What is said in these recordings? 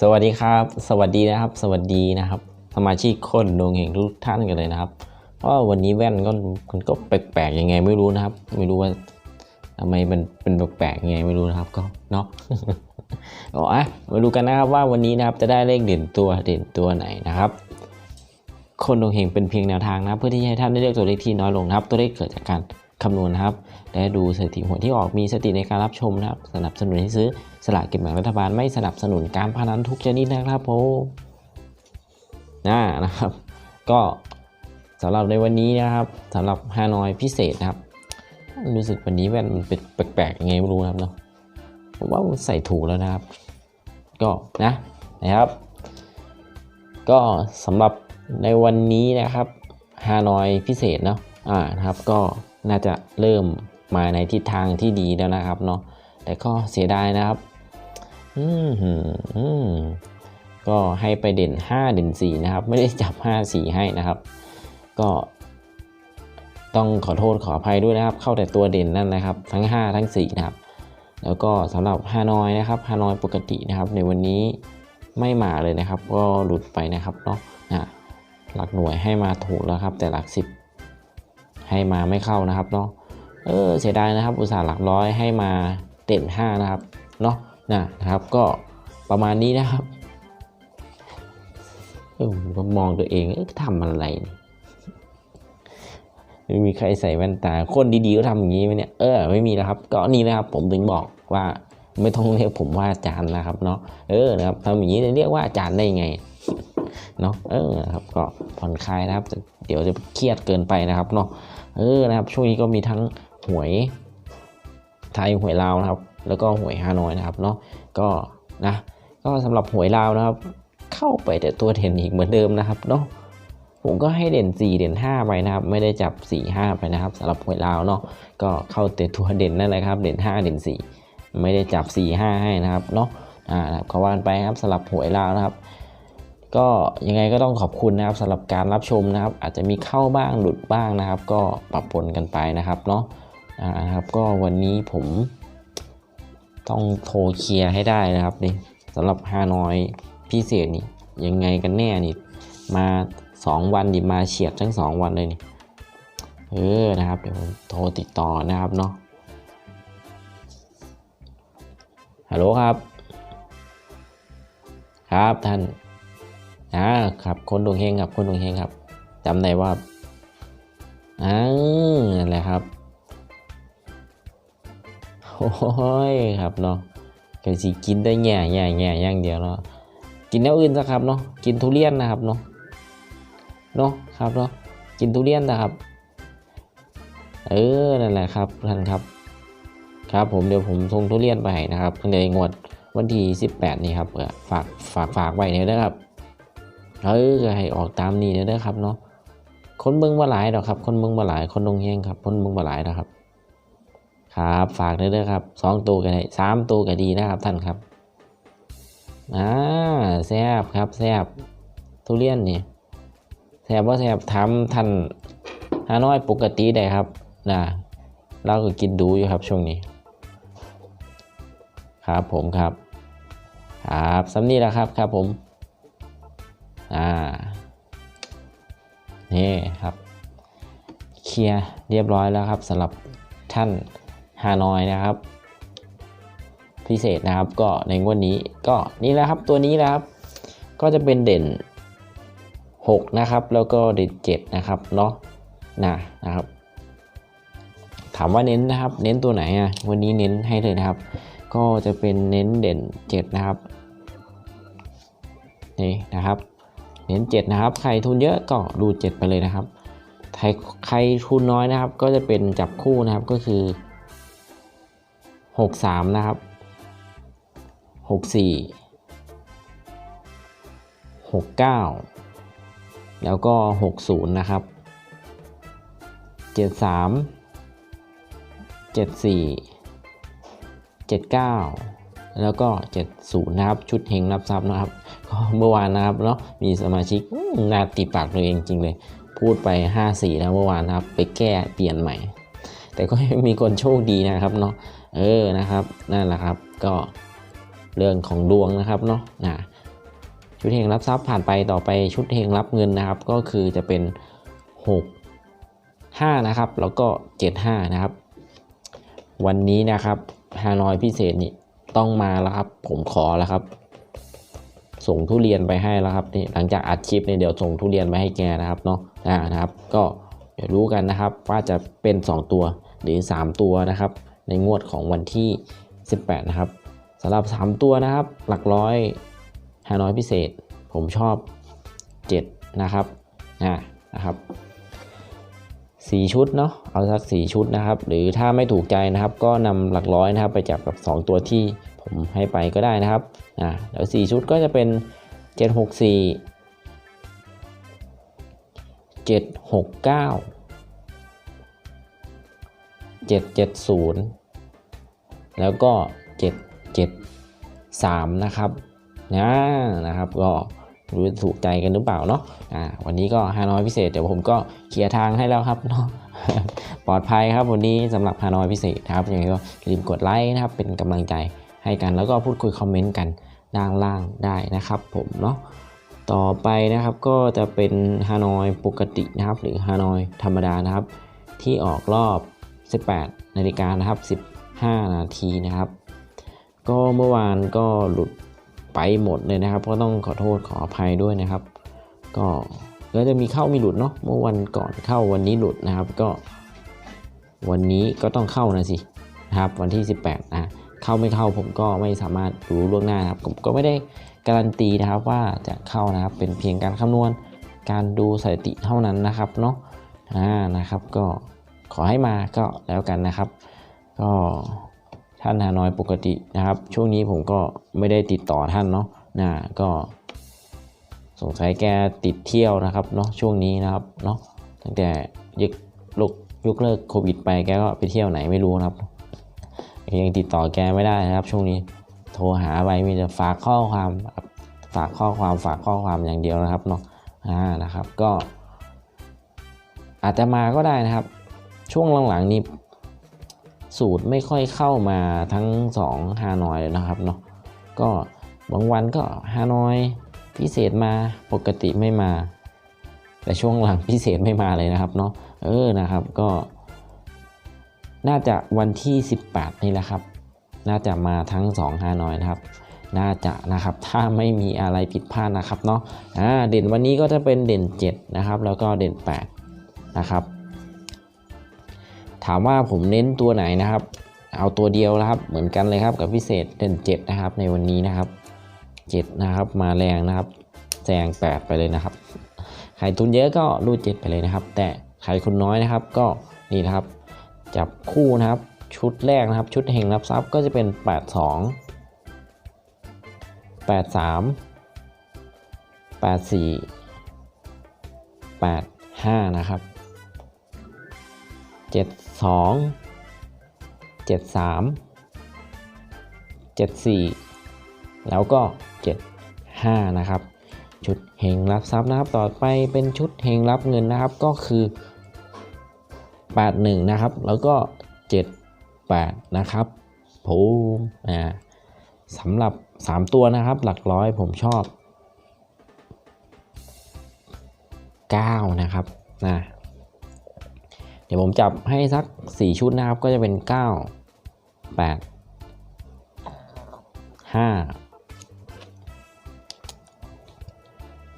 สวัสดีครับ สวัสดีนะครับ สวัสดีนะครับ สมาชิกคนดวงเฮงทุกท่านกันเลยนะครับเพราะวันนี้แว่นก็มันก็แปลกๆยังไงไม่รู้นะครับ ไม่รู้ว่าทำไมมันเป็นแปลกๆยังไงไม่รู้นะครับก็เนาะเอาอะมาดูกันนะครับว่าวันนี้นะครับจะได้เลขเด่นตัวเด่นตัวไหนนะครับ คนดวงเฮงเป็นเพียงแนวทางนะเพื่อที่จะให้ท่านได้เลือกตัวเลขที่น้อยลงนะครับ ตัวเลขเกิดจากการคำนวณนะครับและดูสถิติหวยที่ออกมีสติในการรับชมนะครับ สนับสนุนให้ซื้อ สลากกินแบ่งรัฐบาลไม่สนับสนุนการพนันทุกชนิดนะครับผมนะนะครับ ก็สำหรับในวันนี้นะครับสำหรับฮานอยพิเศษนะครับ รู้สึกวันนี้แว่นมันเป็นแปลกๆยังไงไม่รู้นะครับเนาะผมว่าใส่ถูกแล้วนะครับ ก็นะนะครับ ก็สำหรับในวันนี้นะครับฮานอยพิเศษเนาะอ่านะครับก็น่าจะเริ่มมาในทิศทางที่ดีแล้วนะครับเนาะแต่ก็เสียดายนะครับ ก็ให้ไปเด่น 5 เด่น 4 นะครับ ไม่ได้จับ 5 4 ให้นะครับ ก็ต้องขอโทษขออภัยด้วยนะครับ เข้าแต่ตัวเด่นนั่นนะครับ ทั้ง 5 ทั้ง 4 นะครับ แล้วก็สำหรับฮานอยนะครับฮานอยปกตินะครับ ในวันนี้ไม่มาเลยนะครับ ก็หลุดไปนะครับเนาะนะหลักหน่วยให้มาถูกแล้วครับ แต่หลัก 10 ให้มาไม่เข้านะครับเนาะเออเสียดายนะครับ อุตส่าห์หลักร้อยให้มาเด่น 5 นะครับเนาะ นะครับ ก็ประมาณนี้นะครับเออผมก็มองตัวเองเอ๊ะทำอะไรไม่มีใครใส่แว่นตา คนดีๆก็ทำอย่างนี้ไหมเนี่ยเออไม่มีแล้วครับ ก็นี่นะครับ ผมถึงบอกว่าไม่ต้องเรียกผมว่าอาจารย์นะครับเนาะเออนะครับทำอย่างนี้จะเรียกว่าอาจารย์ได้ไงเนาะเออครับก็ผ่อนคลายนะครับ เดี๋ยวจะเครียดเกินไปนะครับเนาะเออนะครับ ช่วงนี้ก็มีทั้งหวยไทยหวยลาวนะครับ แล้วก็หวยฮานอยนะครับเนาะก็นะก็สำหรับหวยลาวนะครับ เข้าไปแต่ตัวเด่นอีกเหมือนเดิมนะครับเนาะผมก็ให้เด่น 4 เด่น 5 ไปนะครับ ไม่ได้จับ 4 5 ไปนะครับสำหรับหวยลาวเนาะก็เข้าแต่ตัวเด่นนั่นแหละครับ เด่น 5 เด่น 4 ไม่ได้จับ 4 5 ให้นะครับเนาะอ่าครับเขาว่านไปครับสำหรับหวยลาวนะครับ ก็ยังไงก็ต้องขอบคุณนะครับสำหรับการรับชมนะครับ อาจจะมีเข้าบ้างหลุดบ้างนะครับ ก็ปรับปนกันไปนะครับเนาะอ่านะครับก็วันนี้ผม ต้องโทรเคลียร์ให้ได้นะครับนี่สำหรับฮานอยพิเศษนี่ยังไงกันแน่นี่มา 2 วันดิมาเฉียดทั้ง 2 วันเลยนี่เออนะครับเดี๋ยวผมโทรติดต่อนะครับเนาะฮัลโหลครับ ครับท่านอ่าครับคนดวงเฮงครับคนดวงเฮงครับจำได้ว่าอ่านั่นแหละครับ ยครับเนาะก็สิกินได้แง่แง่แง่อย่างเดียวเนาะกินแนวอื่นสักครับเนาะกินทุเรียนนะครับเนาะเนาะครับเนาะกินทุเรียนนะครับ เออนั่นแหละครับท่านครับ ครับผมเดี๋ยวผมส่งทุเรียนไปนะครับในงวดวันที่18 นี่ครับฝากฝากฝากไว้เนี่ยนะครับเออก็ให้ออกตามนี้เด้อครับเนาะคนเมืองบ่หลายดอกครับ คนเมืองบ่หลายคนดงเฮงครับ คนเมืองบ่หลายนะครับ ครับฝากด้วยนะครับสองตัวก็ได้สามตัวก็ดีนะครับท่านครับอ่าแซบครับแซบทุเรียนนี่แซบว่าแซบทำท่านฮานอยปกติได้ครับนะเราก็กินดูอยู่ครับช่วงนี้ ครับผมครับ ครับสำนีแล้วครับครับผมอ่านี่ครับ เคลียร์เรียบร้อยแล้วครับสำหรับท่าน ฮานอยนะครับ พิเศษนะครับก็ในงวดนี้ก็นี่แหละครับตัวนี้นะครับ ก็จะเป็นเด่น 6 นะครับ แล้วก็เด่น 7 นะครับเนาะนะนะครับ ถามว่าเน้นนะครับ เน้นตัวไหนอะวันนี้เน้นให้เลยนะครับ ก็จะเป็นเน้นเด่น 7 นะครับนี่นะครับเน้น7นะครับ ใครทุนเยอะก็ดู 7 ไปเลยนะครับใครใครทุนน้อยนะครับ ก็จะเป็นจับคู่นะครับก็คือ 63 นะครับ 64 69 แล้วก็ 60 นะครับ 73 74 79 แล้วก็ 70 นะครับ ชุดเฮงรับทรัพย์นะครับก็เมื่อวานนะครับเนาะมีสมาชิกน่าติดปากตัวเองจริงเลย พูดไป 54นะเมื่อวานนะครับ ไปแก้เปลี่ยนใหม่ แต่ก็มีคนโชคดีนะครับเนาะ เออนะครับนั่นแหละครับก็เรื่องของดวงนะครับเนาะนะชุดเฮงรับทรัพย์ผ่านไปต่อไปชุดเฮงรับเงินนะครับ ก็คือจะเป็น 6 5 นะครับ แล้วก็ 75 นะครับ วันนี้นะครับฮานอยพิเศษนี่ต้องมาแล้วครับ ผมขอแล้วครับ ส่งทุเรียนไปให้แล้วครับนี่หลังจากอัดคลิปเนี่ยเดี๋ยวส่งทุเรียนไปให้แกนะครับเนาะอ่านะครับ ก็เดี๋ยวรู้กันนะครับ ว่าจะเป็น 2 ตัวหรือ 3 ตัวนะครับ ในงวดของวันที่ 18 นะครับสำหรับ 3 ตัวนะครับ หลักร้อยฮานอยพิเศษ ผมชอบ 7 นะครับอ่านะครับสี่ชุดเนาะเอาสักสี่ชุดนะครับ หรือถ้าไม่ถูกใจนะครับ ก็นำหลักร้อยนะครับ ไปจับกับ 2 ตัวที่ผมให้ไปก็ได้นะครับอ่าเดี๋ยวสี่ชุดก็จะเป็น 764 769 770 แล้วก็ 773 นะครับนะนะครับก็รู้ถูกใจกันหรือเปล่าเนาะอ่าวันนี้ก็ฮานอยพิเศษเดี๋ยวผมก็เคลียร์ทางให้แล้วครับเนาะปลอดภัยครับวันนี้สำหรับฮานอยพิเศษครับยังไงก็ลืมกดไลค์นะครับเป็นกำลังใจให้กันแล้วก็พูดคุยคอมเมนต์กันด้านล่างได้นะครับผมเนาะต่อไปนะครับก็จะเป็นฮานอยปกตินะครับหรือฮานอยธรรมดานะครับ ที่ออกรอบ 18 นาฬิกานะครับ 5 นาทีนะครับ ก็เมื่อวานก็หลุดไปหมดเลยนะครับ ก็ต้องขอโทษขออภัยด้วยนะครับ ก็ก็จะมีเข้ามีหลุดเนาะเมื่อวันก่อนเข้าวันนี้หลุดนะครับก็ วันนี้ก็ต้องเข้านะสินะครับ วันที่ 18นะเข้าไม่เข้าผมก็ไม่สามารถรู้ล่วงหน้านครับ ผมก็ไม่ได้การันตีนะครับว่าจะเข้านะครับเป็นเพียงการคำนวณการดูสถิติเท่านั้นนะครับเนาะอ่านะครับ ก็ขอให้มาก็แล้วกันนะครับ ก็ท่านฮานอยปกตินะครับ ช่วงนี้ผมก็ไม่ได้ติดต่อท่านเนาะนะก็สงสัยแกติดเที่ยวนะครับเนาะช่วงนี้นะครับเนาะตั้งแต่ยกลกยกเลิกโควิดไปแกก็ไปเที่ยวไหนไม่รู้นะครับยังติดต่อแกไม่ได้นะครับ ช่วงนี้โทรหาไปมีแต่ฝากข้อความฝากข้อความฝากข้อความอย่างเดียวนะครับเนาะอ่านะครับก็ อาจจะมาก็ได้นะครับ ช่วงหลังๆนี้ สูตรไม่ค่อยเข้ามาทั้ง2ฮานอยนะครับเนาะก็บางวันก็ฮานอยพิเศษมาปกติไม่มา แต่ช่วงหลังพิเศษไม่มาเลยนะครับเนาะเออนะครับก็ น่าจะวันที่ 18 นี่แหละครับ น่าจะมาทั้ง2ฮานอยนะครับ น่าจะนะครับถ้าไม่มีอะไรผิดพลาดนะครับเนาะอ่าเด่นวันนี้ก็จะเป็นเด่น 7 นะครับ แล้วก็เด่น 8 นะครับ ถามว่าผมเน้นตัวไหนนะครับ เอาตัวเดียวนะครับ เหมือนกันเลยครับกับพิเศษเด่น7นะครับ ในวันนี้นะครับ7นะครับ มาแรงนะครับแซง8 ไปเลยนะครับ ใครทุนเยอะก็รูด7ไปเลยนะครับ แต่ใครคุณน้อยนะครับ ก็นี่นะครับ จับคู่นะครับ ชุดแรกนะครับ ชุดเฮงรับทรัพย์ก็จะเป็น 82 83 84 85 นะครับ 72 73 74แล้วก็75นะครับ ชุดเฮงรับทรัพย์นะครับ ต่อไปเป็นชุดเฮงรับเงินนะครับก็คือ81นะครับ แล้วก็78นะครับผมอ่าสำหรับ3ตัวนะครับ หลักร้อยผมชอบ9นะครับนะ เดี๋ยวผมจับให้สัก 4 ชุดนะครับ ก็จะเป็น 9 8 5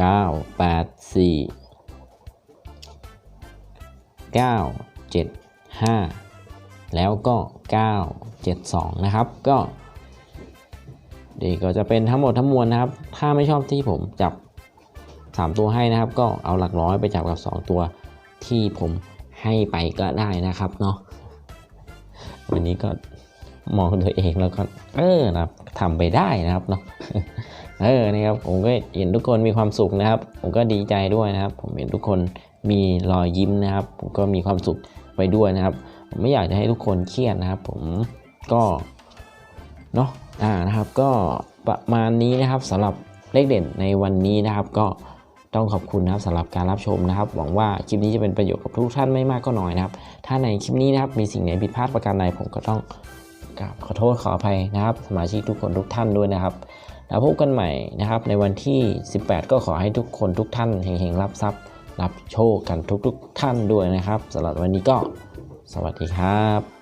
9 8 4 9 7 5 แล้วก็ 9 7 2 นะครับ ก็ดีก็จะเป็นทั้งหมดทั้งมวลนะครับ ถ้าไม่ชอบที่ผมจับ 3 ตัวให้นะครับ ก็เอาหลักร้อยไปจับกับ 2 ตัวที่ผม ให้ไปก็ได้นะครับเนาะวันนี้ก็มองตัวเองแล้วก็เออนะครับทำไปได้นะครับเนาะเออนี่ครับผมก็เห็นทุกคนมีความสุขนะครับ ผมก็ดีใจด้วยนะครับ ผมเห็นทุกคนมีรอยยิ้มนะครับ ผมก็มีความสุขไปด้วยนะครับ ผมไม่อยากจะให้ทุกคนเครียดนะครับ ผมก็เนาะอ่านะครับ ก็ประมาณนี้นะครับสำหรับเลขเด่นในวันนี้นะครับ ก็ ต้องขอบคุณนะครับสำหรับการรับชมนะครับ หวังว่าคลิปนี้จะเป็นประโยชน์กับทุกท่านไม่มากก็น้อยนะครับ ถ้าในคลิปนี้นะครับมีสิ่งไหนผิดพลาดประการใดผมก็ต้องกราบขอโทษขออภัยนะครับ สมาชิกทุกคนทุกท่านด้วยนะครับ แล้วพบกันใหม่นะครับ ในวันที่ 18 ก็ขอให้ทุกคนทุกท่านเฮงๆรับทรัพย์ รับโชคกันทุกๆท่านด้วยนะครับสำหรับวันนี้ก็ สวัสดีครับ